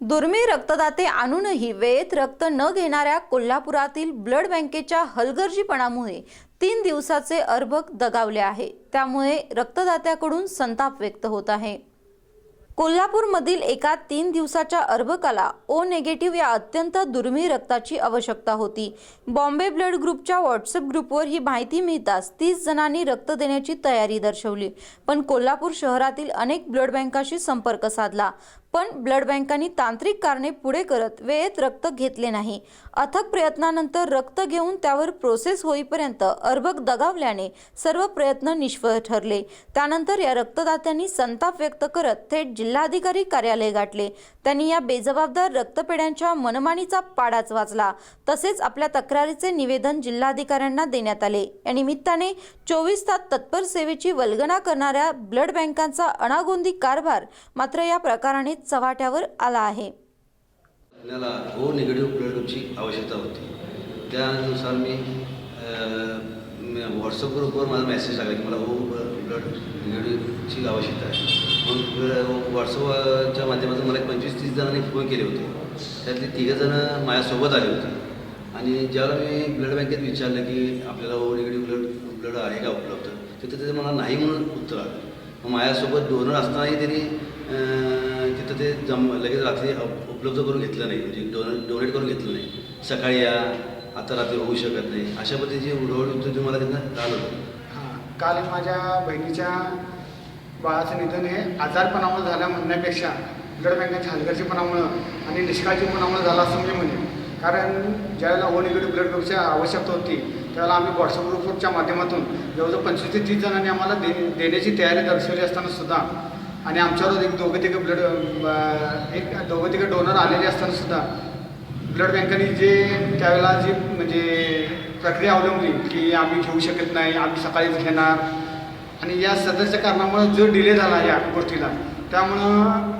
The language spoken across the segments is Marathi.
दुर्मिळ रक्तदाते आणूनही वेळेत रक्त न घेणाऱ्या कोल्हापुरातील ब्लड बँकेच्या हलगर्जीपणामुळे तीन दिवसाचे अर्भक दगावले आहे. त्यामुळे रक्तदात्याकडून संताप व्यक्त होत आहे. कोल्हापूरमधील एका तीन दिवसाच्या अर्भकाला ओ नेगेटिव्ह या अत्यंत दुर्मिळ रक्ताची आवश्यकता होती. बॉम्बे ब्लड ग्रुपच्या व्हॉट्सअप ग्रुपवर ही माहिती मिळताच तीस जणांनी रक्त देण्याची तयारी दर्शवली. पण कोल्हापूर शहरातील अनेक ब्लड बँकाशी संपर्क साधला. पण ब्लड बँकांनी तांत्रिक कारणे पुढे करत वेळेत रक्त घेतले नाही. अथक प्रयत्नानंतर रक्त घेऊन त्यावर प्रोसेस होईपर्यंत अर्भक दगावल्याने सर्व प्रयत्न निष्फळ ठरले. त्यानंतर या रक्तदात्यांनी संताप व्यक्त करत थेट जिल्हाधिकारी कार्यालय गाठले. त्यांनी या बेजबाबदार रक्तपेढ्यांच्या मनमानीचा पाडाच वाचला. तसेच आपल्या तक्रारीचे निवेदन जिल्हाधिकाऱ्यांना देण्यात आले. या निमित्ताने चोवीस तास तत्पर सेवेची वल्गना करणाऱ्या ब्लड बँकांचा अनागोंदी कारभार मात्र या प्रकाराने चव्हाट्यावर आला आहे. आपल्याला ओ निगेटिव्ह ब्लड आवश्यकता होती. त्यानुसार मी व्हॉट्सअप ग्रुपवर माझा मेसेज टाकला की मला ओ ब्लड निगेटिव्हची आवश्यकता आहे. मग व्हॉट्सअपच्या माध्यमातून मला एक पंचवीस तीस जणांनी फोन केले होते. त्यातले तिघंजणं माझ्यासोबत आले होते. आणि ज्यावेळी मी ब्लड बँकेत विचारलं की आपल्याला ओ निगेटिव्ह ब्लड ब्लड आहे का उपलब्ध? तिथं ते मला नाही म्हणून उत्तर आलं. मग माझ्यासोबत डोनर असतानाही त्यांनी तिथं ते जम लगेच रात्री अप- उपलब्ध करून घेतलं नाही. म्हणजे डोने डोनेट करून घेतलं नाही. सकाळी या आता रात्री होऊ शकत नाही. अशा पद्धतीची उडवड उत्तर मला त्यांना झालं होतं हां काल माझ्या बहिणीच्या बाळाचं निधन हे आजारपणामुळे झाल्या म्हणण्यापेक्षा ब्लड बँकेच्या हलगर्जीपणामुळं आणि निष्काळजीपणामुळे झालं असं मी म्हणेन. कारण ज्यावेळेला ओ हो निगेटिव्ह ब्लड ग्रुपची आवश्यकता होती त्यावेळेला आम्ही व्हॉट्सअप ग्रुपच्या माध्यमातून जवळजवळ पंचवीस ते तीस जणांनी आम्हाला दे देण्याची तयारी दर्शवली असताना सुद्धा आणि आमच्यावर एक दोघं तिघं ब्लड एक दोघं तिघं डोनर आलेले असताना सुद्धा ब्लड बँकेने जे त्यावेळेला जी म्हणजे प्रक्रिया अवलंबली की आम्ही घेऊ शकत नाही आम्ही सकाळीच घेणार. आणि या सदरच्या कारणामुळं जो डिले झाला या गोष्टीला त्यामुळं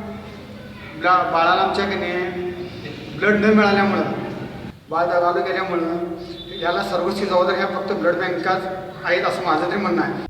ब्ला बाळाला आमच्याकडे ब्लड न मिळाल्यामुळं बाळ दगावलं गेल्यामुळं याला सर्वस्वी जबाबदारी ह्या फक्त ब्लड बँकाच आहेत असं माझं तरी म्हणणं आहे.